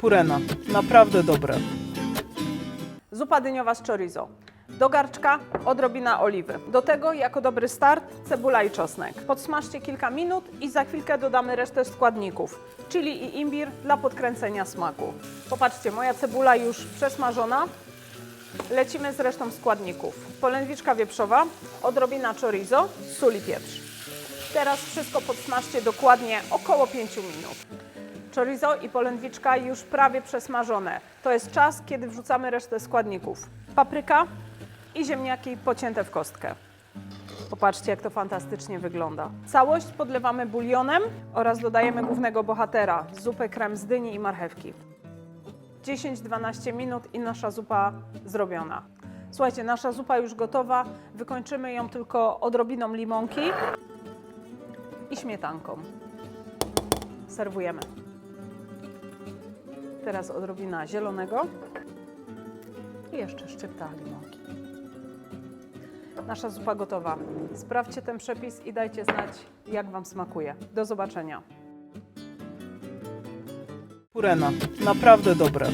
Purena. Naprawdę dobre. Zupa dyniowa z chorizo. Do garczka odrobina oliwy. Do tego, jako dobry start, cebula i czosnek. Podsmażcie kilka minut i za chwilkę dodamy resztę składników, czyli i imbir dla podkręcenia smaku. Popatrzcie, moja cebula już przesmażona. Lecimy z resztą składników. Polędwiczka wieprzowa, odrobina chorizo, sól i pieprz. Teraz wszystko podsmażcie dokładnie około 5 minut. Chorizo i polędwiczka już prawie przesmażone. To jest czas, kiedy wrzucamy resztę składników. Papryka i ziemniaki pocięte w kostkę. Popatrzcie, jak to fantastycznie wygląda. Całość podlewamy bulionem oraz dodajemy głównego bohatera, zupę krem z dyni i marchewki. 10-12 minut i nasza zupa zrobiona. Słuchajcie, nasza zupa już gotowa. Wykończymy ją tylko odrobiną limonki i śmietanką. Serwujemy. Teraz odrobina zielonego i jeszcze szczypta limonki. Nasza zupa gotowa. Sprawdźcie ten przepis i dajcie znać, jak Wam smakuje. Do zobaczenia. Purena. Naprawdę dobre.